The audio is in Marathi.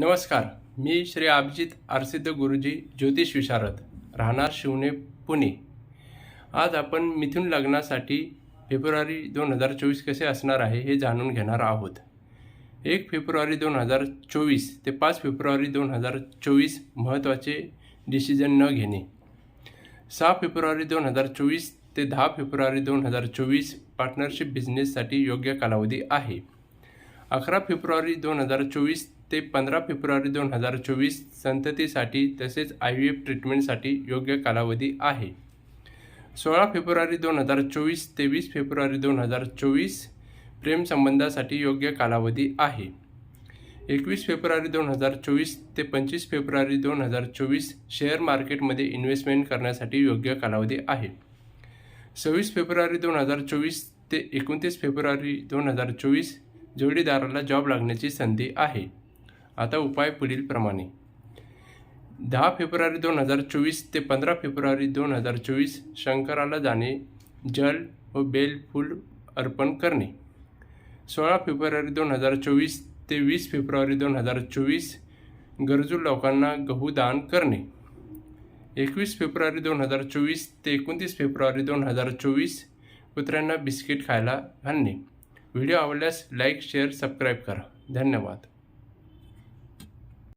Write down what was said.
नमस्कार मी श्री अभिजित आरसिद्ध गुरुजी ज्योतिष विशारद राहणार शिवणे पुणे. आज आपण मिथुन लग्नासाठी फेब्रुवारी दोन हजार चोवीस कसे असणार आहे हे जाणून घेणार आहोत. एक फेब्रुवारी दोन हजार चोवीस ते पाच फेब्रुवारी दोन हजार चोवीस महत्त्वाचे डिसिजन न घेणे. सहा फेब्रुवारी दोन हजार चोवीस ते दहा फेब्रुवारी दोन हजार चोवीस पार्टनरशिप बिझनेससाठी योग्य कालावधी आहे. अकरा फेब्रुवारी दोन हजार चोवीस ते पंधरा फेब्रुवारी दोन हजार चोवीस संततीसाठी तसेच आय व्ही एफ ट्रीटमेंटसाठी योग्य कालावधी आहे. सोळा फेब्रुवारी दोन हजार चोवीस ते वीस फेब्रुवारी दोन हजार चोवीस प्रेमसंबंधासाठी योग्य कालावधी आहे. एकवीस फेब्रुवारी दोन हजार चोवीस ते पंचवीस फेब्रुवारी दोन हजार चोवीस शेअर मार्केटमध्ये इन्व्हेस्टमेंट करण्यासाठी योग्य कालावधी आहे. सव्वीस फेब्रुवारी दोन हजार चोवीस ते एकोणतीस फेब्रुवारी दोन हजार चोवीस जोडीदाराला जॉब लागण्याची संधी आहे. आता उपाय पुढीलप्रमाणे दहा फेब्रुवारी दोन हजार चोवीस ते पंधरा फेब्रुवारी दोन हजार चोवीस शंकराला जाणे जल व बेल फूल अर्पण करणे. सोळा फेब्रुवारी दोन हजार चोवीस ते वीस फेब्रुवारी दोन हजार चोवीस गरजू लोकांना गहू दान करणे. एकवीस फेब्रुवारी दोन हजार चोवीस ते एकोणतीस फेब्रुवारी दोन हजार चोवीस कुत्र्यांना बिस्किट खायला घालणे व्हिडिओ आवडल्यास लाईक शेअर सबस्क्राईब करा. धन्यवाद.